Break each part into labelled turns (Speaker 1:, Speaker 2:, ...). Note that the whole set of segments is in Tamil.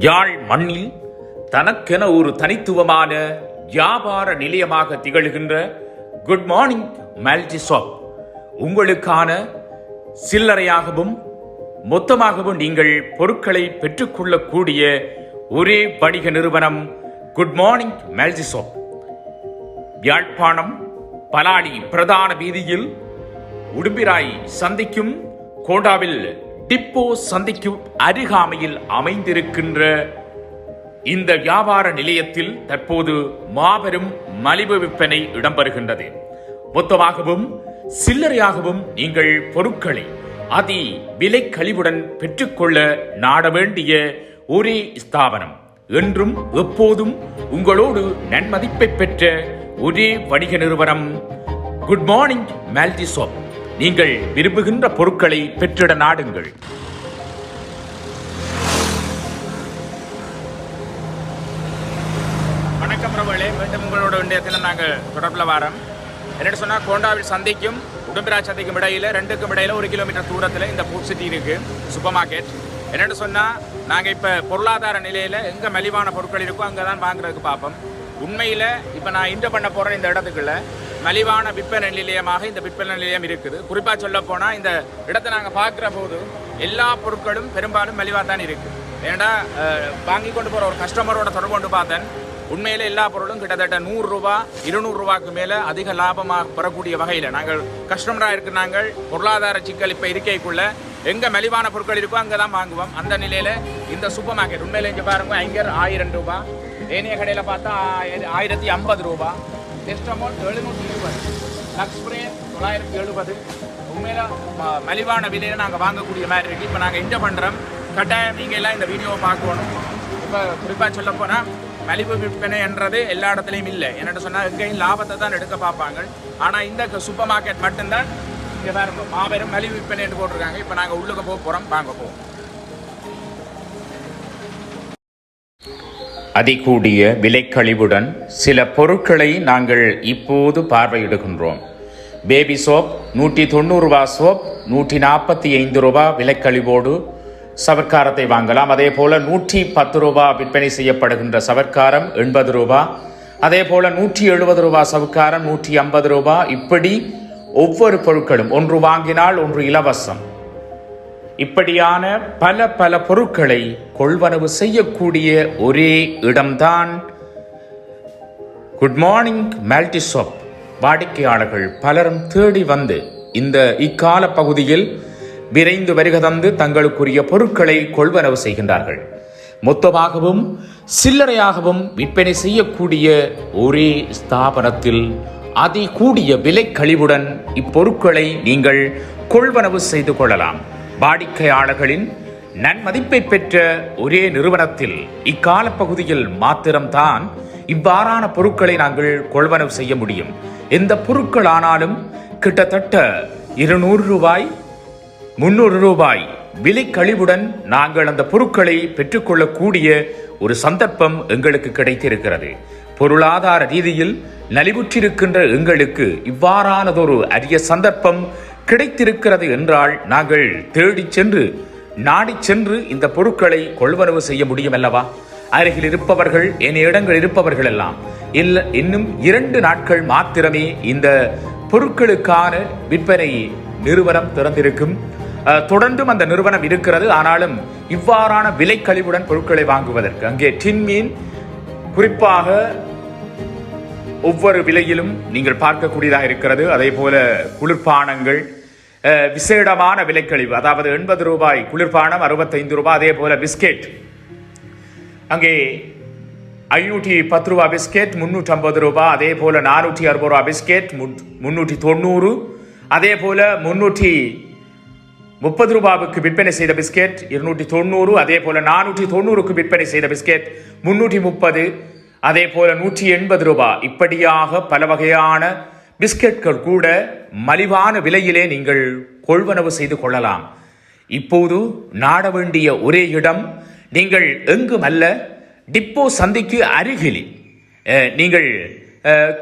Speaker 1: யாழ் மண்ணில் தனக்கென ஒரு தனித்துவமான வியாபார நிலையமாக திகழ்கின்ற குட் மார்னிங் மல்டி ஷாப் உங்களுக்கான சில்லறையாகவும் மொத்தமாகவும் நீங்கள் பொருட்களை பெற்றுக்கொள்ளக்கூடிய ஒரே வணிக நிறுவனம் good morning multi shop Yazhpanam பலாடி பிரதான வீதியில் உடும்பிராய் சந்திக்கும் கோண்டாவில் டிப்போ சந்திக்கும் அருகாமையில் அமைந்திருக்கின்ற இந்த வியாபார நிலையத்தில் தற்போது மாபெரும் மலிவு விற்பனை இடம்பெறுகின்றது. மொத்தமாகவும் சில்லறையாகவும் நீங்கள் பொருட்களை அதி விலை கழிவுடன் பெற்றுக்கொள்ள நாட வேண்டிய ஒரே ஸ்தாபனம். என்றும் எப்போதும் உங்களோடு நன்மதிப்பை பெற்ற ஒரே வணிக நிறுவனம் குட் மார்னிங் மேல்டி நீங்கள் விரும்புகின்ற பொருட்களை பெற்றிட நாடுங்கள். வணக்கம் பிரபலே மீண்டும் உங்களோட வேண்டியத்தில் நாங்கள் தொடர்பில் வாரம். என்னென்னு சொன்னால் கோண்டாவில் சந்தைக்கும் உடம்பிராஜ் சந்தைக்கும் இடையில ரெண்டுக்கும் இடையில ஒரு கிலோமீட்டர் தூரத்தில் இந்த பூட் சிட்டி இருக்கு சூப்பர் மார்க்கெட் என்னென்னு சொன்னால் நாங்கள் இப்போ பொருளாதார நிலையில் எங்கே மலிவான பொருட்கள் இருக்கோ அங்கே தான் வாங்குறதுக்கு பார்ப்போம். உண்மையில் இப்போ நான் இன்டர் பண்ண போகிற இந்த இடத்துக்குள்ள மலிவான விற்பனை நிலையமாக இந்த விற்பனை நிலையம் இருக்குது. குறிப்பாக சொல்ல போனால் இந்த இடத்தை நாங்கள் பார்க்குற போது எல்லா பொருட்களும் பெரும்பாலும் மலிவாக தான் இருக்குது ஏன்னா வாங்கி கொண்டு போகிற ஒரு கஸ்டமரோட தொடர்பு கொண்டு பார்த்தேன். உண்மையில் எல்லா பொருளும் கிட்டத்தட்ட நூறுரூவா இருநூறுரூவாக்கு இருநூறு ரூபாய்க்கு அதிக லாபமாக பெறக்கூடிய வகையில். நாங்கள் கஸ்டமராக இருக்கிற நாங்கள் பொருளாதார சிக்கல் இப்போ இருக்கைக்குள்ள எங்கே மலிவான பொருட்கள் இருக்கோ அங்கே தான் வாங்குவோம். அந்த நிலையில் இந்த சூப்பர் மார்க்கெட் உண்மையில இங்கே பாருங்க ஐங்கர் ஆயிரம் ரூபாய் ஏனைய கடையில் பார்த்தா ஆயிரத்தி ஐம்பது ரூபாய் டெஸ்ட் அமௌண்ட் எழுநூற்றி இருபது. லக்ஸ்பிரே தொள்ளாயிரத்தி எழுபது. உண்மையில் ம- மலிவான விலையில் நாங்கள் வாங்கக்கூடிய மாதிரி இருக்குது இப்போ நாங்கள் என்ன பண்ணுறோம் கட்டாயம் நீங்கள் எல்லாம் இந்த வீடியோவை பார்க்கணும். இப்போ குறிப்பாக சொல்ல போனால் மலிவு விற்பனை என்றது எல்லா இடத்துலையும் இல்லை. என்னென்னு சொன்னால் எங்கேயும் லாபத்தை தான் எடுக்க பார்ப்பாங்க. ஆனால் இந்த சூப்பர் மார்க்கெட் மட்டும்தான் இங்கே வேறு மாபெரும் மலிவு விற்பனை என்று போட்டிருக்காங்க. இப்போ நாங்கள் உள்ளுக்கு போக போகிறோம் வாங்க போவோம். அதிகூடிய விலைக்கழிவுடன் சில பொருட்களை நாங்கள் இப்போது பார்வையிடுகின்றோம். பேபி சோப் நூற்றி தொண்ணூறு ரூபா சோப் நூற்றி நாற்பத்தி ஐந்து ரூபா விலைக்கழிவோடு சவர்க்காரத்தை வாங்கலாம். அதே போல நூற்றி பத்து ரூபா விற்பனை செய்யப்படுகின்ற சவர்க்காரம் எண்பது ரூபா. அதே போல நூற்றி எழுபது ரூபா சவர்க்காரம் நூற்றி ஐம்பது ரூபா. இப்படி ஒவ்வொரு பொருட்களும் ஒன்று வாங்கினால் ஒன்று இலவசம். இப்படியான பல பல பொருட்களை கொள்வனவு செய்யக்கூடிய ஒரே இடம்தான் குட் மார்னிங் மல்டி ஷாப் வாடிக்கையாளர்கள் பலரும் தேடி வந்து இந்த இக்கால பகுதியில் விரைந்து வருக தந்து தங்களுக்குரிய பொருட்களை கொள்வனவு செய்கின்றார்கள். மொத்தமாகவும் சில்லறையாகவும் விற்பனை செய்யக்கூடிய ஒரே ஸ்தாபனத்தில் அதி கூடிய விலை கழிவுடன் இப்பொருட்களை நீங்கள் கொள்வனவு செய்து கொள்ளலாம். வாடிக்கையாளர்களின் நன்மதிப்பை பெற்ற ஒரே நிறுவனத்தில் இக்கால பகுதியில் மாத்திரம்தான் இவ்வாறான பொருட்களை நாங்கள் கொள்வனவு செய்ய முடியும். எந்த பொருட்கள் ஆனாலும் கிட்டத்தட்ட இருநூறு ரூபாய் முன்னூறு ரூபாய் விலை கழிவுடன் நாங்கள் அந்த பொருட்களை பெற்றுக்கொள்ளக்கூடிய ஒரு சந்தர்ப்பம் எங்களுக்கு கிடைத்திருக்கிறது. பொருளாதார ரீதியில் நலிவுற்றிருக்கின்ற எங்களுக்கு இவ்வாறானதொரு அரிய சந்தர்ப்பம் கிடைத்திருக்கிறது என்றால் நாங்கள் தேடிச் சென்று நாடிச் சென்று இந்த பொருட்களை கொள்வனவு செய்ய முடியும் அல்லவா அருகில் இருப்பவர்கள் என் இடங்கள் இருப்பவர்கள் எல்லாம். இல்லை இன்னும் இரண்டு நாட்கள் மாத்திரமே இந்த பொருட்களுக்கான விற்பனை நிறுவனம் திறந்திருக்கும். தொடர்ந்தும் அந்த நிறுவனம் இருக்கிறது. ஆனாலும் இவ்வாறான விலை கழிவுடன் பொருட்களை வாங்குவதற்கு அங்கே டின் மீன் குறிப்பாக ஒவ்வொரு விலையிலும் நீங்கள் பார்க்கக்கூடியதாக இருக்கிறது. அதே போல குளிர்பானங்கள் விசேடமான விலைக்கழிவு அதாவது எண்பது ரூபாய் குளிர்பானம் அறுபத்தைந்து ரூபாய் அதே போல பிஸ்கெட். அங்கே ஐநூற்றி பத்து ரூபா பிஸ்கெட் முன்னூற்றி ஐம்பது ரூபாய் அதே போல நானூற்றி அறுபது ரூபா பிஸ்கெட் முன்னூற்றி தொண்ணூறு அதே போல முன்னூற்றி முப்பது ரூபாவுக்கு விற்பனை செய்த பிஸ்கெட் இருநூற்றி தொண்ணூறு அதே போல நானூற்றி தொண்ணூறுக்கு விற்பனை செய்த பிஸ்கெட் முன்னூற்றி முப்பது அதே போல நூற்றி எண்பது ரூபாய். இப்படியாக பல வகையான பிஸ்கெட்கள் கூட மலிவான விலையிலே நீங்கள் கொள்வனவு செய்து கொள்ளலாம். இப்போது நாட வேண்டிய ஒரே இடம் நீங்கள் எங்கும் அல்ல டிப்போ சந்திக்கு அருகில். நீங்கள்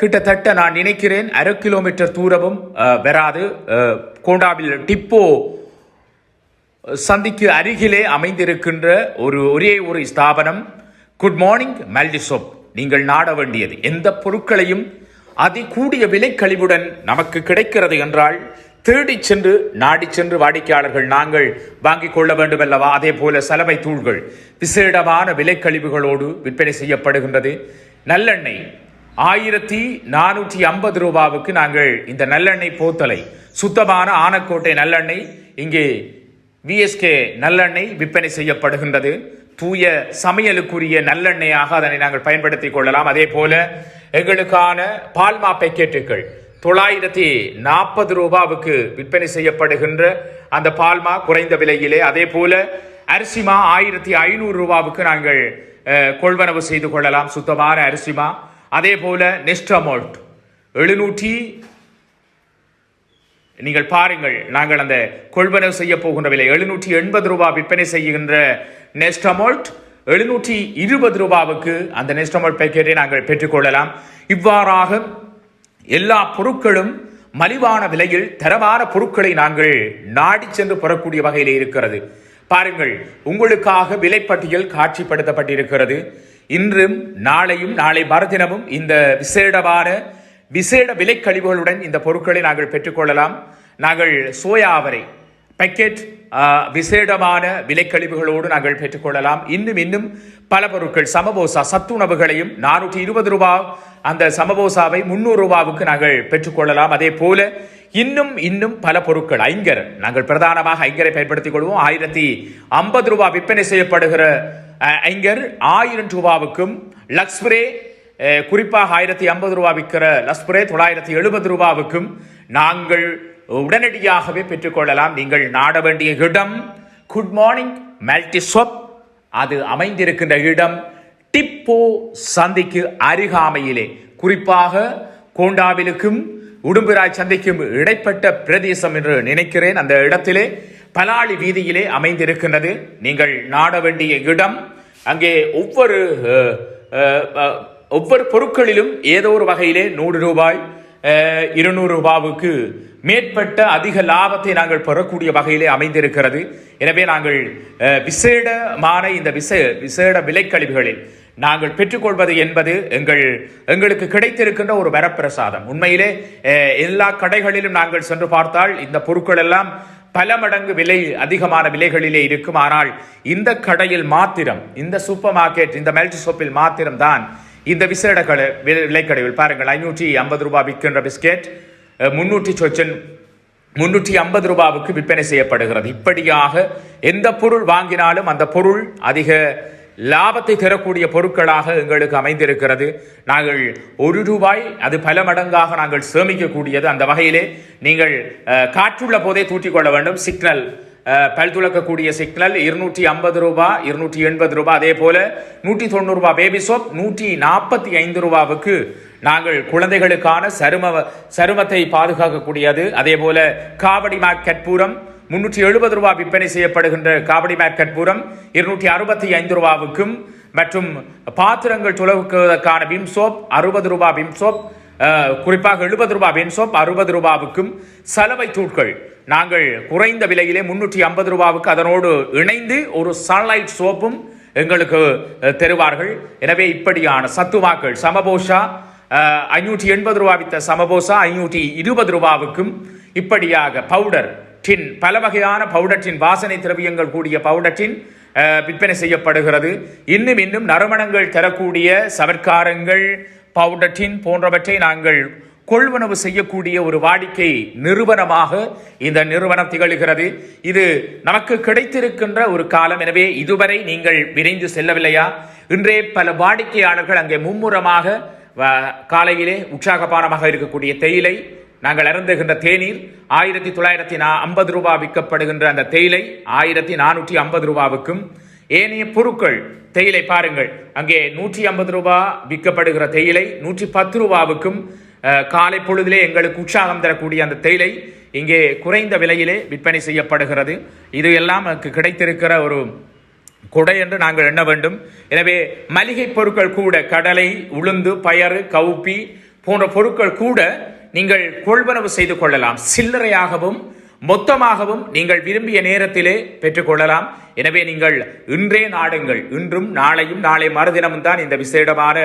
Speaker 1: கிட்டத்தட்ட நான் நினைக்கிறேன் அரை கிலோமீட்டர் தூரமும் வராது. கோண்டாவில் டிப்போ சந்திக்கு அருகிலே அமைந்திருக்கின்ற ஒரு ஒரே ஒரு ஸ்தாபனம் குட் மார்னிங் மல்டிசோப் நீங்கள் நாட வேண்டியது. எந்த பொருட்களையும் அதிகூடிய விலை கழிவுடன் நமக்கு கிடைக்கிறது என்றால் தேடிச் சென்று நாடி சென்று வாடிக்கையாளர்கள் நாங்கள் வாங்கிக் கொள்ள வேண்டும் அல்லவா அதே போல சலவை தூள்கள் விசேடமான விலைக்கழிவுகளோடு விற்பனை செய்யப்படுகின்றது. நல்லெண்ணெய். ஆயிரத்தி நானூற்றி ஐம்பது ரூபாவுக்கு நாங்கள் இந்த நல்லெண்ணெய் போத்தலை. சுத்தமான ஆனக்கோட்டை நல்லெண்ணெய். இங்கே விஎஸ்கே நல்லெண்ணெய் விற்பனை செய்யப்படுகின்றது. தூய சமையலுக்குரிய நல்லெண்ணெயாக அதனை நாங்கள் பயன்படுத்திக் கொள்ளலாம். அதே போல எங்களுக்கான பால்மா பேக்கெட்டுகள் தொள்ளாயிரத்தி நாற்பது ரூபாவுக்கு விற்பனை செய்யப்படுகின்ற அந்த பால்மா குறைந்த விலையிலே அதே போல அரிசிமா ஆயிரத்தி ஐநூறு ரூபாவுக்கு நாங்கள் கொள்வனவு செய்து கொள்ளலாம். சுத்தமான அரிசிமா. அதே போல நெஸ்டமோல்ட் எழுநூற்றி நீங்கள் பாருங்கள் நாங்கள் அந்த கொள்வனவு செய்ய போகின்ற விலை எழுநூற்றி எண்பது ரூபாய் விற்பனை செய்கின்ற நெஸ்டமோல்ட் எழுநூற்றி இருபது ரூபாவுக்கு அந்த நெஸ்டமோல்ட் பேக்கெட்டை நாங்கள் பெற்றுக்கொள்ளலாம் இவ்வாறாக எல்லா பொருட்களும் மலிவான விலையில் தரமான பொருட்களை நாங்கள் நாடி சென்று பெறக்கூடிய வகையில் இருக்கிறது. பாருங்கள் உங்களுக்காக விலைப்பட்டியல் காட்சிப்படுத்தப்பட்டிருக்கிறது. இன்றும் நாளையும் நாளை மறுதினமும் இந்த விசேடமான விசேட விலைக்கழிவுகளுடன் இந்த பொருட்களை நாங்கள் பெற்றுக்கொள்ளலாம். நாங்கள் சோயா அவரை பேக்கெட் விசேடமான விலைக்கழிவுகளோடு நாங்கள் பெற்றுக்கொள்ளலாம். இன்னும் இன்னும் பல பொருட்கள் சமபோசா சத்துணவுகளையும் நானூற்றி இருபது ரூபாய் அந்த சமபோசாவை முன்னூறு ரூபாவுக்கு நாங்கள் பெற்றுக்கொள்ளலாம். அதே போல இன்னும் இன்னும் பல பொருட்கள் ஐங்கர் நாங்கள் பிரதானமாக ஐங்கரை பயன்படுத்திக் கொள்வோம். ஆயிரத்தி ஐம்பது ரூபாய் விற்பனை செய்யப்படுகிற ஐங்கர் ஆயிரம் ரூபாவுக்கும் லக்ஸ்பிரே குறிப்பாக ஆயிரத்தி ஐம்பது ரூபா விற்கிற லஸ்பிரே தொள்ளாயிரத்தி எழுபது ரூபாவுக்கும் நாங்கள் உடனடியாகவே பெற்றுக்கொள்ளலாம். நீங்கள் நாட வேண்டிய இடம் குட் மார்னிங் மல்டிசொப் அது அமைந்திருக்கின்ற இடம் டிப்போ சந்தைக்கு அருகாமையிலே. குறிப்பாக கோண்டாவிலுக்கும் உடும்பிராய் சந்தைக்கும் இடைப்பட்ட பிரதேசம் என்று நினைக்கிறேன். அந்த இடத்திலே பலாளி வீதியிலே அமைந்திருக்கின்றது. நீங்கள் நாட வேண்டிய இடம் அங்கே ஒவ்வொரு ஒவ்வொரு பொருட்களிலும் ஏதோ ஒரு வகையிலே நூறு ரூபாய் இருநூறு ரூபாவுக்கு மேற்பட்ட அதிக லாபத்தை நாங்கள் பெறக்கூடிய வகையிலே அமைந்திருக்கிறது. எனவே நாங்கள் விசேடமான இந்த விசே விசேட விலைக்கழிவுகளில் நாங்கள் பெற்றுக்கொள்வது என்பது எங்கள் எங்களுக்கு கிடைத்திருக்கின்ற ஒரு வரப்பிரசாதம். உண்மையிலே எல்லா கடைகளிலும் நாங்கள் சென்று பார்த்தால் இந்த பொருட்கள் எல்லாம் பல மடங்கு விலை அதிகமான விலைகளிலே இருக்கும். ஆனால் இந்த கடையில் மாத்திரம் இந்த சூப்பர் மார்க்கெட் இந்த மல்டி ஷாப்பில் மாத்திரம் தான் இந்த விசேட விலைக்கடைவில் பாருங்கள் ஐநூற்றி ஐம்பது ரூபாய் விற்கின்ற பிஸ்கெட் முன்னூற்றி சொச்சன் முன்னூற்றி ஐம்பது ரூபாவுக்கு விற்பனை செய்யப்படுகிறது. இப்படியாக எந்த பொருள் வாங்கினாலும் அந்த பொருள் அதிக லாபத்தை தரக்கூடிய பொருட்களாக எங்களுக்கு அமைந்திருக்கிறது. நாங்கள் ஒரு ரூபாய் அது பல மடங்காக நாங்கள் சேமிக்கக்கூடியது. அந்த வகையிலே நீங்கள் காற்றுள்ள போதே தூட்டிக்கொள்ள வேண்டும். சிக்னல் பல் துளக்கக்கூடிய சிக்னல் இருநூற்றி ஐம்பது ரூபாய் இருநூற்றி எண்பது ரூபாய் அதே போல நூற்றி தொண்ணூறு ரூபாய் பேபி சோப் நூற்றி நாற்பத்தி ஐந்து ரூபாவுக்கு நாங்கள் குழந்தைகளுக்கான சரும சருமத்தை பாதுகாக்கக்கூடியது. அதே போல காவடி மேக் கற்பூரம் முன்னூற்றி எழுபது ரூபாய் விற்பனை செய்யப்படுகின்ற காவடி மேக் கற்பூரம் இருநூற்றி அறுபத்தி ஐந்து ரூபாவுக்கும் மற்றும் பாத்திரங்கள் துளவுக்குவதற்கான விம் சோப் அறுபது ரூபாய் விம் சோப் குறிப்பாக எழுபது ரூபாய் பென்சோப் சோப் அறுபது ரூபாவுக்கும் சலவை தூட்கள். நாங்கள் குறைந்த விலையிலே முன்னூற்றி ஐம்பது ரூபாவுக்கு அதனோடு இணைந்து ஒரு சன்லைட் சோப்பும் எங்களுக்கு தருவார்கள். எனவே இப்படியான சத்துவாக்கள் சமபோஷா ஐநூற்றி எண்பது ரூபா வித்த சமபோசா ஐநூற்றி இருபது ரூபாவுக்கும் இப்படியாக பவுடர் டின் பல வகையான பவுடற்றின் வாசனை திரவியங்கள் கூடிய பவுடற்றின் விற்பனை செய்யப்படுகிறது. இன்னும் இன்னும் நறுமணங்கள் தரக்கூடிய சவர்க்காரங்கள் பவுடர் டின் போன்றவற்றை நாங்கள் கொள்வனவு செய்யக்கூடிய ஒரு வாடிக்கை நிறுவனமாக இந்த நிறுவனம் திகழ்கிறது. இது நமக்கு கிடைத்திருக்கின்ற ஒரு காலம். எனவே இதுவரை நீங்கள் விரைந்து செல்லவில்லையா? இன்றே பல வாடிக்கையாளர்கள் அங்கே மும்முரமாக காலையிலே உற்சாகபானமாக இருக்கக்கூடிய தேயிலை நாங்கள் அருந்துகின்ற தேநீர் ஆயிரத்தி தொள்ளாயிரத்தி நா ஐம்பது ரூபாய் விற்கப்படுகின்ற அந்த தேயிலை ஆயிரத்தி நானூற்றி ஐம்பது ரூபாவுக்கும் ஏனைய பொருட்கள் தேயிலை பாருங்கள். அங்கே நூற்றி ஐம்பது ரூபாய் விற்கப்படுகிற தேயிலை நூற்றி பத்து ரூபாவுக்கும் காலை பொழுதிலே எங்களுக்கு உற்சாகம் தரக்கூடிய அந்த தேயிலை இங்கே குறைந்த விலையிலே விற்பனை செய்யப்படுகிறது. இது எல்லாம் எனக்கு கிடைத்திருக்கிற ஒரு கொடை என்று நாங்கள் எண்ண வேண்டும். எனவே மளிகை பொருட்கள் கூட கடலை உளுந்து பயறு கவுப்பி போன்ற பொருட்கள் கூட நீங்கள் கொள்வனவு செய்து கொள்ளலாம். சில்லறையாகவும்
Speaker 2: மொத்தமாகவும் நீங்கள் விரும்பிய நேரத்திலே பெற்றுக்கொள்ளலாம். எனவே நீங்கள் இன்றே நாடுங்கள். இன்றும் நாளையும் நாளை மறுதினமும் தான் இந்த விசேடமான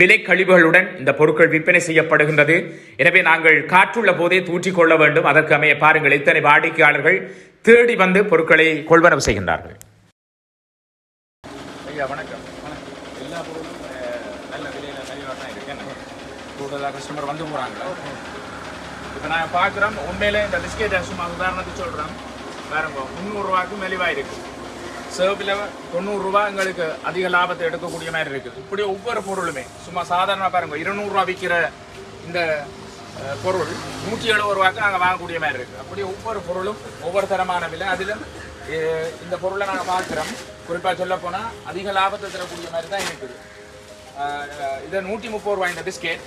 Speaker 2: விலை கழிவுகளுடன் இந்த பொருட்கள் விற்பனை செய்யப்படுகின்றது. எனவே நாங்கள் காற்றுள்ள போதே தூற்றிக் கொள்ள வேண்டும். அதற்கு அமைய பாருங்கள் இத்தனை வாடிக்கையாளர்கள் தேடி வந்து பொருட்களை கொள்வனவு செய்கின்றார்கள். ஐயா வணக்கம். எல்லா பொருளும் நல்ல விலையில கூடுதலாக கஸ்டமர் வந்து போகிறாங்களா இப்போ நான் பார்க்குறோம். உண்மையிலே இந்த பிஸ்கெட் சும்மா உதாரணத்துக்கு சொல்கிறேன் பாருங்க முந்நூறுரூவாக்கும் மெலிவாக இருக்குது சேவில் தொண்ணூறுரூவா எங்களுக்கு அதிக லாபத்தை எடுக்கக்கூடிய மாதிரி இருக்குது இப்படி ஒவ்வொரு பொருளுமே சும்மா சாதாரணமாக பாருங்க இருநூறுவா விற்கிற இந்த பொருள் நூற்றி எழுபது ரூபாய்க்கு நாங்கள் வாங்கக்கூடிய மாதிரி இருக்குது அப்படி ஒவ்வொரு பொருளும் ஒவ்வொரு தரமான விலை. அதிலும் இந்த பொருளை நாங்கள் பார்க்குறோம். குறிப்பாக சொல்லப்போனால் அதிக லாபத்தை தரக்கூடிய மாதிரி தான் இருக்குது. இதை நூற்றி முப்பது ரூபாய் இந்த பிஸ்கெட்.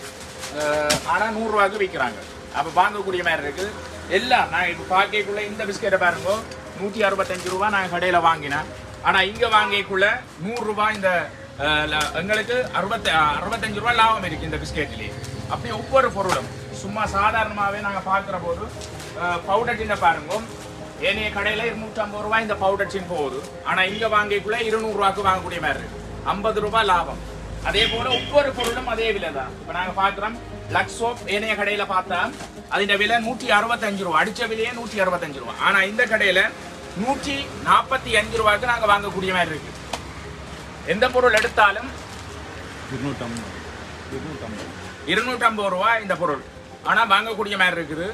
Speaker 2: ஆனால் நூறுரூவாய்க்கு விற்கிறாங்க. அப்போ வாங்கக்கூடிய மாதிரி இருக்குது எல்லாம் நான் இப்போ பார்க்கக்குள்ள இந்த பிஸ்கெட்டை பாருங்க. நூற்றி அறுபத்தஞ்சு ரூபா நான் கடையில் வாங்கினேன். ஆனால் இங்கே வாங்கிக்குள்ள நூறுரூபா இந்த எங்களுக்கு அறுபத்தி அறுபத்தஞ்சு ரூபா லாபம் இருக்குது இந்த பிஸ்கெட்லேயே அப்படி ஒவ்வொரு பொருளும். சும்மா சாதாரணமாகவே நாங்கள் பார்க்குற போது பவுடர் டின்னை பாருங்க. ஏனைய கடையில் இருநூற்றம்பது ரூபாய் இந்த பவுடர் சின் போகுது. ஆனால் இங்கே வாங்கிக்குள்ள இருநூறுவாக்கு வாங்கக்கூடிய மாதிரி இருக்கு. ஐம்பது ரூபாய் லாபம். அதே போல ஒவ்வொரு பொருளும் அதே விலை தான் இப்போ நாங்கள் பார்க்குறோம் லக்ஸ் சோப் ஏனைய கடையில் பார்த்தா அதிന്റെ விலை நூற்றி அறுபத்தஞ்சு ரூபா அடிச்ச விலையே நூற்றி அறுபத்தஞ்சு ரூபா. ஆனால் இந்த கடையில் நூற்றி நாற்பத்தி அஞ்சு ரூபாய்க்கு நாங்கள் வாங்கக்கூடிய மாதிரி இருக்கு. எந்த பொருள் எடுத்தாலும் இருநூற்றம்பது. ரூபா இந்த பொருள். ஆனால் வாங்கக்கூடிய மாதிரி இருக்குது.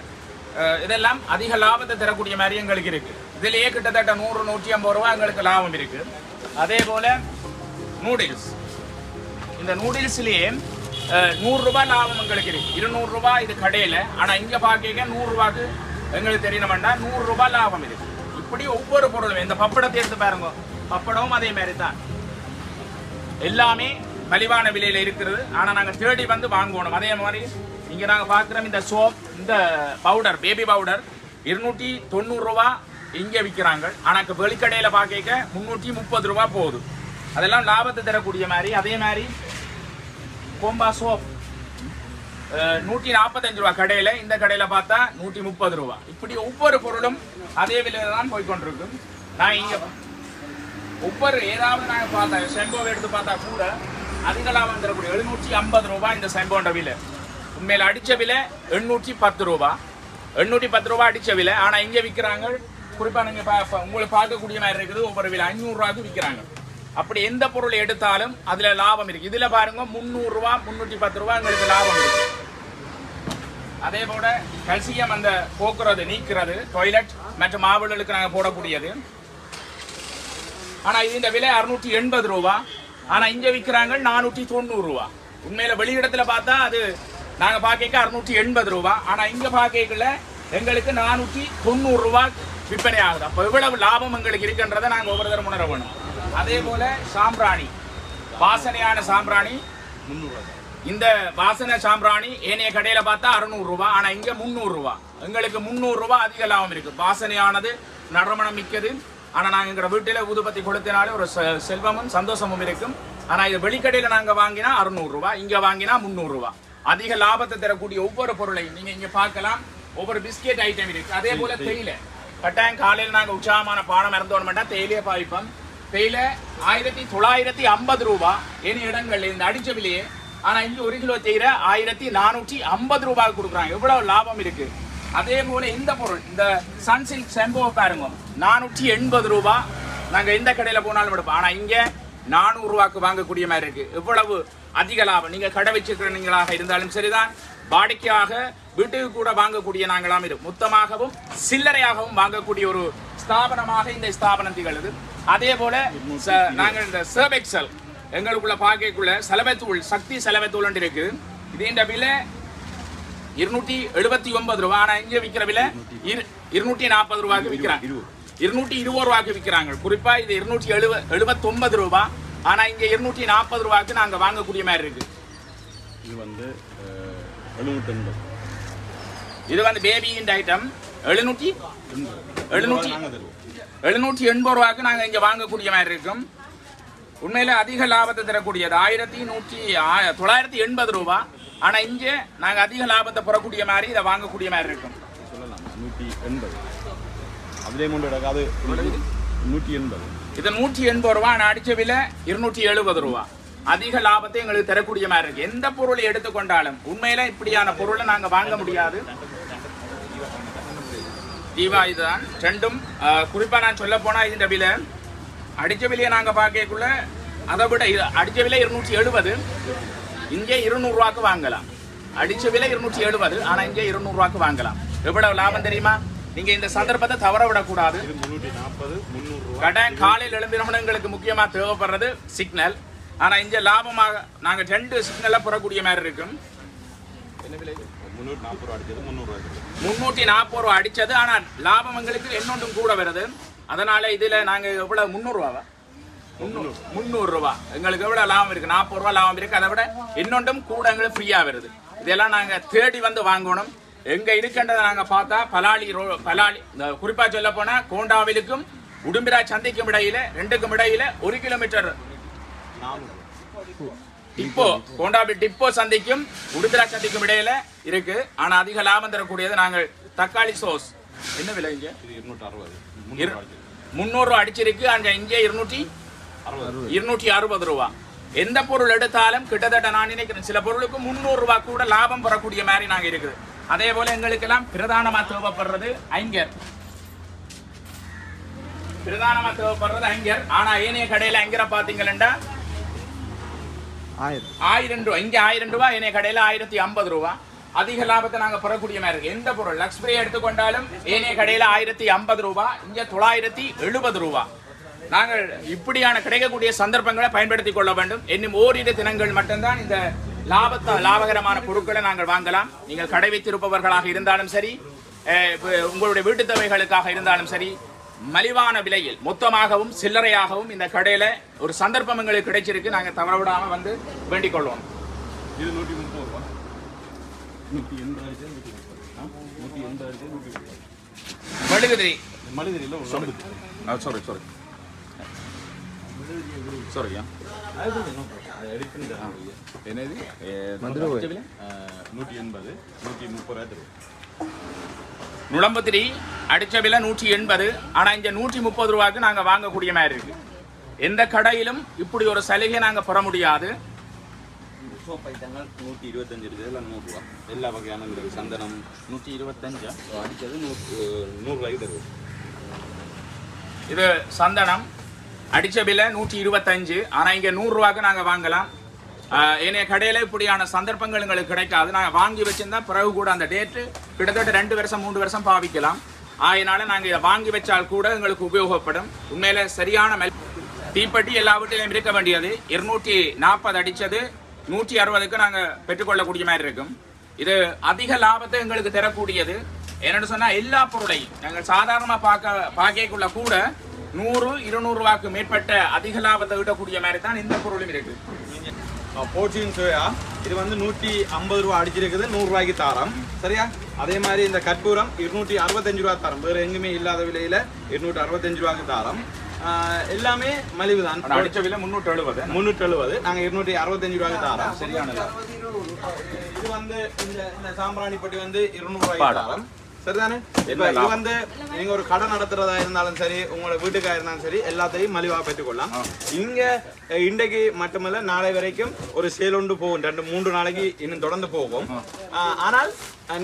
Speaker 2: இதெல்லாம் அதிக லாபத்தை தரக்கூடிய மாதிரி எங்களுக்கு இருக்கு. இதுலயே கிட்டத்தட்ட நூறு நூற்றி ஐம்பது ரூபா எங்களுக்கு லாபம் இருக்கு. அதே போல நூடுல்ஸ். இந்த நூடுல்ஸ்லயே நூறுரூபா லாபம் எங்களுக்கு இருக்கு. இருநூறு இது கடையில். ஆனால் இங்கே பார்க்க நூறுரூவாக்கு எங்களுக்கு தெரியணும்டா நூறுரூபா லாபம் இருக்கு இப்படி ஒவ்வொரு பொருளும் இந்த பப்படத்தை எடுத்து பாருங்க. பப்படமும் அதே மாதிரி தான் எல்லாமே மலிவான விலையில் இருக்கிறது. ஆனால் நாங்கள் தேடி வந்து வாங்குவோம் அதே மாதிரி இங்கே நாங்கள் பார்க்குறோம் இந்த சோப் இந்த பவுடர் பேபி பவுடர் இருநூற்றி தொண்ணூறுரூவா இங்கே விற்கிறாங்க ஆனால் வெளிக்கடையில் பார்க்க முந்நூற்றி முப்பது ரூபா போகுது. அதெல்லாம் லாபத்தை தரக்கூடிய மாதிரி அதே மாதிரி கோம்பா சோப். நூற்றி நாற்பத்தஞ்சு ரூபா கடையில். இந்த கடையில் பார்த்தா நூற்றி முப்பது ரூபா. இப்படி ஒவ்வொரு பொருளும் அதே விலையில தான் போய்கொண்டிருக்கும் நான் இங்கே ஒவ்வொரு ஏதாவது நாங்கள் பார்த்தேன் செம்போவை எடுத்து பார்த்தா கூட அதிக வந்துடக்கூடிய எழுநூற்றி ஐம்பது ரூபா இந்த செம்போன்ற விலை. உண்மையில் அடித்த விலை எண்ணூற்றி பத்து ரூபா. எண்ணூற்றி பத்து ரூபா அடித்த விலை. ஆனால் இங்கே விற்கிறாங்க குறிப்பாக நீங்கள் பா உங்களுக்கு பார்க்கக்கூடிய மாதிரி இருக்குது. ஒவ்வொரு விலை ஐநூறுரூவாக்கு விற்கிறாங்க அப்படி எந்த பொருள் எடுத்தாலும் அதில் லாபம் இருக்கு. இதில் பாருங்க முந்நூறுரூவா முந்நூற்றி பத்து ரூபா எங்களுக்கு லாபம் இருக்கு. அதே போல கல்சியம் அந்த போக்குறது நீக்கிறது டொய்லெட் மற்றும் மாவுகளுக்கு நாங்கள் போடக்கூடியது. ஆனா இதுஇந்த விலை அறுநூற்றி எண்பது ரூபா. ஆனா இங்க விற்கிறாங்க நானூற்றி தொண்ணூறு ரூபா. உண்மையில வெளியிடத்துல பார்த்தா அது நாங்க பாக்க அறுநூற்றி எண்பது ரூபா. ஆனா இங்க பாக்கல எங்களுக்கு நானூற்றி தொண்ணூறு ரூபா விற்பனை ஆகுது. அப்ப எவ்வளவு லாபம் எங்களுக்கு இருக்குன்றதை நாங்க ஒவ்வொரு உணர வேணும் அதே போல சாம்பிராணி வாசனையான சாம்பிராணி இந்த வாசனை சாம்பிராணி ஏனைய கடையில பார்த்தா அறுநூறு ரூபாய் ஆனா இங்க முந்நூறு ரூபாய் எங்களுக்கு முந்நூறு ரூபாய் அதிக லாபம் இருக்கு. வாசனையானது நறுமணம் மிக்கது. ஆனா நாங்க எங்க வீட்டில ஊதுபத்தி கொளுத்தினாலே ஒரு செல்வமும் சந்தோஷமும் இருக்கும். ஆனா இது வெளிக்கடையில நாங்க வாங்கினா அறுநூறு ரூபாய் இங்க வாங்கினா முந்நூறு ரூபாய் அதிக லாபத்தை தரக்கூடிய ஒவ்வொரு பொருளையும் நீங்க இங்க பார்க்கலாம். ஒவ்வொரு பிஸ்கெட் ஐட்டம் இருக்கு. அதே போல தேயிலை. கட்டாயம் காலையில் நாங்க உற்சாகமான பானம் இறந்தோம்னா தேயிலையை பாவிப்போம். தேயிலை ஆயிரத்தி தொள்ளாயிரத்தி ஐம்பது ரூபா. இனி இடங்கள் இந்த அடிச்ச விலையே ஆனால் இங்கே ஒரு கிலோ தேயிலை ஆயிரத்தி நானூற்றி ஐம்பது ரூபாய் கொடுக்குறாங்க. எவ்வளோ லாபம் இருக்கு? அதே போல இந்த பொருள் இந்த சன்சில்க் செம்போ பாருங்க. நானூற்றி எண்பது ரூபா. நாங்கள் எந்த கடையில் போனாலும் எடுப்போம். ஆனால் இங்கே நானூறுரூவாக்கு வாங்கக்கூடிய மாதிரி இருக்குது எவ்வளவு அதிக லாபம். நீங்கள் கடை வச்சிருக்கிறீங்களாக இருந்தாலும் சரிதான். வாடிக்கையாக வீட்டுக்கு கூட வாங்கக்கூடிய நாங்களாம் இரு மொத்தமாகவும் சில்லறையாகவும் வாங்கக்கூடிய ஒரு ஸ்தாபனமாக இந்த ஸ்தாபனம் திகழுது அதே போல நாங்கள் இந்த சர்வெக்சல் எங்களுக்குள்ள பாக்கைக்குள்ள செலவத்தூள் சக்தி செலவத்தூள் இருக்கு இது இந்த விலை இருநூற்றி எழுபத்தி ஒன்பது ரூபா. ஆனா இங்க விற்கிற விலை இரு- இருநூற்றி நாற்பது ரூபாய்க்கு விற்கிறாங்க இருநூற்றி இருபது ரூபாய்க்கு விற்கிறாங்க குறிப்பா இது இருநூற்றி எழுப எழுபத்தொன்பது ரூபா. ஆனா இங்க இருநூற்றி நாற்பது ரூபாய்க்கு நாங்க வாங்கக்கூடிய மாதிரி இருக்கு.
Speaker 3: இது வந்து எழுநூற்றி எண்பது
Speaker 2: இது வந்து பேபியின் ஐட்டம் எழுநூற்றி எழுநூற்றி
Speaker 3: நாங்கள்
Speaker 2: எழுநூற்றி எண்பது ரூபாய்க்கு நாங்க இங்க வாங்கக்கூடிய மாதிரி இருக்கும். உண்மையில அதிக லாபத்தை தரக்கூடியது. ஆயிரத்தி நூற்றி தொள்ளாயிரத்தி எண்பது ரூபா. ஆனா இங்க நாங்க அதிக லாபத்தை பெறக்கூடிய மாதிரி இதை வாங்கக்கூடிய மாதிரி இருக்கும்.
Speaker 3: சொல்லலாம். நூற்றி எண்பது.
Speaker 4: இதுலேயே கொண்டு கிடக்கு அது நூற்றி எண்பது.
Speaker 2: இது நூற்றி எண்பது ரூபா. நான் அடிச்ச விலை இருநூற்றி எழுபது ரூபா. அதிக லாபத்தை எங்களுக்கு தரக்கூடிய மாதிரி இருக்கு. எந்த பொருளை எடுத்துக்கொண்டாலும் உண்மையில இப்படியான பொருளை நாங்க வாங்க முடியாது. ஜீவா இதுதான். ரெண்டும் ஆஹ், குறிப்பா நான் சொல்ல போனா இந்த விலை. அடிச்ச விலையை நாங்க பார்க்கக்குள்ள அதை விட இது- அடிச்ச விலை இருநூற்றி எழுபது. இங்கே இருநூறு ரூபாய்க்கு வாங்கலாம். அடிச்ச விலை இருநூற்றி எழுபது ஆனா இங்கே இருநூறு ரூபாய்க்கு வாங்கலாம். எவ்வளவு லாபம் தெரியுமா? நீங்க இந்த சந்தர்ப்பத்தை தவற விடக்கூடாது. கடை காலையில் எழும்பினோம்னு எங்களுக்கு முக்கியமா தேவைப்படுறது சிக்னல். ஆனா இங்க லாபமாக நாங்க ரெண்டு சிக்னல்ல புறக்கூடிய மாதிரி இருக்கும்.
Speaker 4: என்ன விலை? முந்நூற்றி நாற்பது ரூபா அடிச்சது முந்நூறுரூவா
Speaker 2: முன்னூற்றி நாற்பது ரூபா அடிச்சது ஆனா லாபம் எங்களுக்கு இன்னொன்றும் கூட வருது. அதனால இதுல நாங்க எவ்வளவு முந்நூறு ரூபாவா முந்நூறு. முந்நூறு ரூபா எங்களுக்கு எவ்வளவு லாபம் இருக்கு? நாற்பது ரூபா லாபம் இருக்கு. அதை விட இன்னொன்றும் கூட எங்களுக்கு ஃப்ரீயா வருது. இதெல்லாம் நாங்க தேடி வந்து வாங்கணும். எங்க இருக்கின்றதை நாங்க பார்த்தா பலாலி ரோ பலாலி இந்த குறிப்பா சொல்ல போனா கோண்டாவிலுக்கும் உடும்பிரா சந்தைக்கும் இடையில ரெண்டுக்கும் இடையில ஒரு கிலோமீட்டர்.
Speaker 4: நானூறு.
Speaker 2: டிப்போ கோண்டாபி டிப்போ சந்தைக்கும் உடும்பிரா சந்தைக்கும் இடையில இருக்கு. ஆனா அதிக லாபம் தரக்கூடியது நாங்கள் தக்காளி சோஸ் என்ன விலை இங்க?
Speaker 4: இருநூற்றி அறுபது
Speaker 2: முந்நூறு ரூபா அடிச்சிருக்கு. அங்க இங்கே இருநூற்றி இருநூற்றி அறுபது ரூபா. எந்த பொருள் எடுத்தாலும் கிட்டத்தட்ட நான் நினைக்கிறேன் சில பொருளுக்கு முந்நூறு ரூபா கூட லாபம் பெறக்கூடிய மாதிரி நாங்க இருக்குது. அதே போல எங்களுக்கெல்லாம் பிரதானமா தேவைப்படுறது ஐங்கர். பிரதானமா தேவைப்படுறது ஐங்கர். ஆனா ஏனைய கடையில ஐங்கரை பாத்தீங்கன்னா
Speaker 5: ஆயிரம்.
Speaker 2: ஆயிரம் ரூபா. இங்கே ஆயிரம் ரூபா என்னைய கடையில் ஆயிரத்தி ஐம்பது ரூபா. அதிக லாபத்தை நாங்கள் பெறக்கூடிய மாதிரி இருக்கு. எந்த பொருள்? லக்ஸ்பிரே எடுத்துக்கொண்டாலும் ஏனைய கடையில் ஆயிரத்தி ஐம்பது ரூபா இங்கே தொள்ளாயிரத்தி எழுபது ரூபா. நாங்கள் இப்படியான கிடைக்கக்கூடிய சந்தர்ப்பங்களை பயன்படுத்திக் கொள்ள வேண்டும். இன்னும் ஓரிரு தினங்கள் மட்டும்தான் இந்த லாபத்தை லாபகரமான பொருட்களை நாங்கள் வாங்கலாம். நீங்கள் கடை வைத்திருப்பவர்களாக இருந்தாலும் சரி உங்களுடைய வீட்டு தேவைகளுக்காக இருந்தாலும் சரி மலிவான விலையில் மொத்தமாகவும் சில்லறையாகவும் இந்த கடையில ஒரு சந்தர்ப்பம் எங்களுக்கு கிடைச்சிருக்கு. நாங்க தவற விடாம வந்து வேண்டிக் கொள்வோம்.
Speaker 4: இது நூற்றி முப்பது ரூபா. நூற்றி நூற்றி முப்பது நூற்றி முப்பது
Speaker 2: மெழுகுதிரி சாரி சாரி சாரியா
Speaker 4: என்னது? நூற்றி எண்பது நூற்றி முப்பது
Speaker 2: நுளம்பத்திரி அடிச்ச விலை நூற்றி எண்பது ஆனா இங்க நூற்றி முப்பது ரூபாய்க்கு நாங்க வாங்கக்கூடிய மாதிரி இருக்கு. எந்த கடையிலும் இப்படி ஒரு சலுகை நாங்க பெற முடியாது.
Speaker 4: சோப் ஐட்டங்கள் நூற்றி இருபத்தஞ்சு இருக்குது. எல்லாம் நூறுரூவா எல்லா வகையான இருக்குது. சந்தனம்
Speaker 2: நூற்றி இருபத்தஞ்சா?
Speaker 4: அடித்தது நூறு நூறுரூவாய்க்கு தருவோம்
Speaker 2: இது சந்தனம். அடிச்ச விலை நூற்றி இருபத்தஞ்சு. ஆனா இங்க நூறு ரூபாய்க்கு நாங்க வாங்கலாம். ஏனைய கடையில் இப்படியான சந்தர்ப்பங்கள் எங்களுக்கு கிடைக்காது நாங்கள் வாங்கி வச்சிருந்தா பிறகு கூட அந்த டேட்டு கிட்டத்தட்ட ரெண்டு வருஷம் மூன்று வருஷம் பாவிக்கலாம். அதனால நாங்கள் இதை வாங்கி வச்சால் கூட எங்களுக்கு உபயோகப்படும். உண்மையில சரியான மெல் தீப்பெட்டி எல்லா வீட்டிலையும் இருக்க வேண்டியது. இருநூற்றி நாற்பது அடித்தது. நூற்றி அறுபதுக்கு நாங்கள் பெற்றுக்கொள்ளக்கூடிய மாதிரி இருக்கும். இது அதிக லாபத்தை எங்களுக்கு தரக்கூடியது. என்னென்னு சொன்னால் எல்லா பொருளையும். நாங்கள் சாதாரணமாக பார்க்க பார்க்கக்குள்ள கூட நூறு இருநூறுவாக்கு மேற்பட்ட அதிக லாபத்தை ஈட்டக்கூடிய மாதிரி தான் இந்த பொருளும் இருக்குது
Speaker 3: போர்ச்சுகன் சோயா இது வந்து நூற்றி ஐம்பது ரூபா அடிச்சிருக்குது நூறுரூவாய்க்கு தாரம். சரியா? அதே மாதிரி இந்த கற்பூரம் இருநூற்றி அறுபத்தஞ்சு ரூபா தரம். வேறு எங்குமே இல்லாத விலையில இருநூற்றி அறுபத்தஞ்சு ரூபாய்க்கு தாரம். எல்லாமே மலிவு தான்.
Speaker 2: அடிச்ச விலை முன்னூற்றி எழுபது
Speaker 3: முந்நூற்றி எழுபது நாங்கள் இருநூற்றி அறுபத்தஞ்சு ரூபாய்க்கு தாரம்.
Speaker 2: சரியான
Speaker 3: இது வந்து இந்த இந்த சாம்பிராணி பட்டி வந்து இருநூறுவாய்க்கு. தாரம். சரிதானே? இப்ப இது? வந்து நீங்க ஒரு கடை நடத்துறதா இருந்தாலும் சரி உங்களோட வீட்டுக்கா இருந்தாலும் சரி எல்லாத்தையும் மலிவா பெற்றுக்கொள்ளலாம். இங்க இன்றைக்கு மட்டுமல்ல நாளை வரைக்கும் ஒரு சேல் ஒன்று போகும். ரெண்டு மூன்று நாளைக்கு இன்னும் தொடர்ந்து போகும். ஆனால்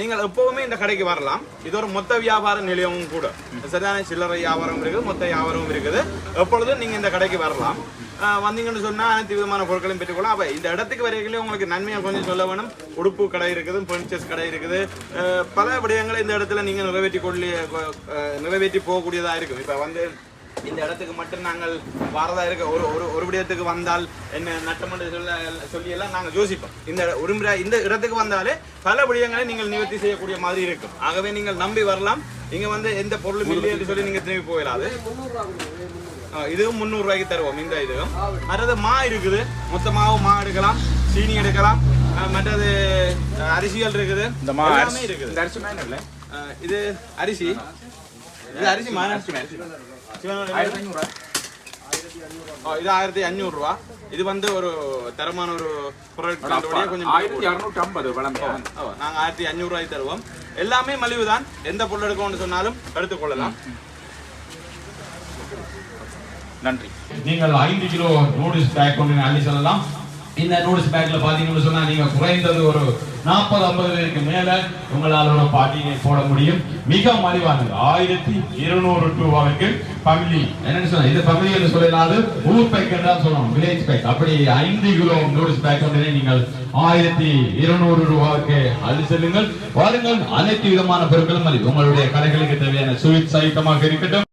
Speaker 3: நீங்கள் எப்பவுமே இந்த கடைக்கு வரலாம். இது ஒரு மொத்த வியாபார நிலையமும் கூட. சரிதானே? சில்லறை வியாபாரம் இருக்குது மொத்த வியாபாரமும் இருக்குது. எப்பொழுதும் நீங்க இந்த கடைக்கு வரலாம். வந்தீங்கன்னு சொன்னால் அனைத்து விதமான பொருட்களையும் பெற்றுக்கொள்ளலாம். அப்போ இந்த இடத்துக்கு வரையிலே உங்களுக்கு நன்மையாக கொஞ்சம் சொல்ல வேணும். உடுப்பு கடை இருக்குது ஃபர்னிச்சர்ஸ் கடை இருக்குது. பல விடயங்களை இந்த இடத்துல நீங்கள் நிறைவேற்றி கொள்ளி நிறைவேற்றி போகக்கூடியதாக இருக்கும் இப்போ வந்து இந்த இடத்துக்கு மட்டும் நாங்கள் வரதா இருக்க ஒரு ஒரு ஒரு விடயத்துக்கு வந்தால் என்ன நட்டமன்ற சொல்ல சொல்லி எல்லாம் நாங்கள் யோசிப்போம். இந்த ஒரு இந்த இடத்துக்கு வந்தாலே பல விடயங்களை நீங்கள் நிவர்த்தி செய்யக்கூடிய மாதிரி இருக்கும். ஆகவே நீங்கள் நம்பி வரலாம். இங்க வந்து எந்த பொருளும் இல்லை என்று சொல்லி நீங்க திரும்பி போயிடாது இதுவும் முந்நூறு ரூபாய்க்கு தருவோம் இந்த இதுவும். மற்றது மா இருக்குது. மொத்தமாவு மா எடுக்கலாம் சீனி எடுக்கலாம் மற்றது அரிசிகள் இருக்குது.
Speaker 2: இந்த மா
Speaker 3: எல்லாமே இருக்குது.
Speaker 2: இந்த அரிசி இல்லை.
Speaker 3: ஆ, இது அரிசி. இது அரிசி மா சிவனோட
Speaker 2: ஆயிரத்தி ஐநூறு
Speaker 3: ஆ, இது ஆயிரத்தி அஞ்சூறு ரூபா இது வந்து ஒரு தரமான ஒரு பொருள். கொஞ்சம்
Speaker 2: ஆயிரத்தி அறுநூற்றி ஐம்பது
Speaker 3: நாங்க ஆயிரத்தி அஞ்சூறு ரூபாய்க்கு தருவோம். எல்லாமே மலிவு தான் எந்த பொருள் எடுக்கணும்னு சொன்னாலும் எடுத்துக்கொள்ளலாம்
Speaker 1: நன்றி.
Speaker 6: நீங்கள் ஐந்து கிலோ நூடுல்ஸ் பேக் கொண்டு அள்ளி செல்லலாம். இந்த நூடுல்ஸ் பேக்ல பாத்தீங்கன்னு சொன்னா நீங்க குறைந்தது ஒரு நாற்பது ஐம்பது பேருக்கு மேல உங்களால ஒரு பாட்டியை போட முடியும். மிக மலிவானது. ஆயிரத்தி இருநூறு ரூபாய்க்கு பமிலி என்னன்னு சொன்னா இது பமிலி என்று சொல்லலாது ஊர் பேக் தான் சொல்லணும். வில்லேஜ் பேக் அப்படி ஐந்து கிலோ நூடுல்ஸ் பேக் ஒன்றினை நீங்கள் ஆயிரத்தி இருநூறு ரூபாய்க்கு அள்ளி செல்லுங்கள். வாருங்கள் அனைத்து விதமான பொருட்களும் மலிவு உங்களுடைய கடைகளுக்கு தேவையான ஸ்வீட்ஸ் ஐட்டமாக இருக்கட்டும்.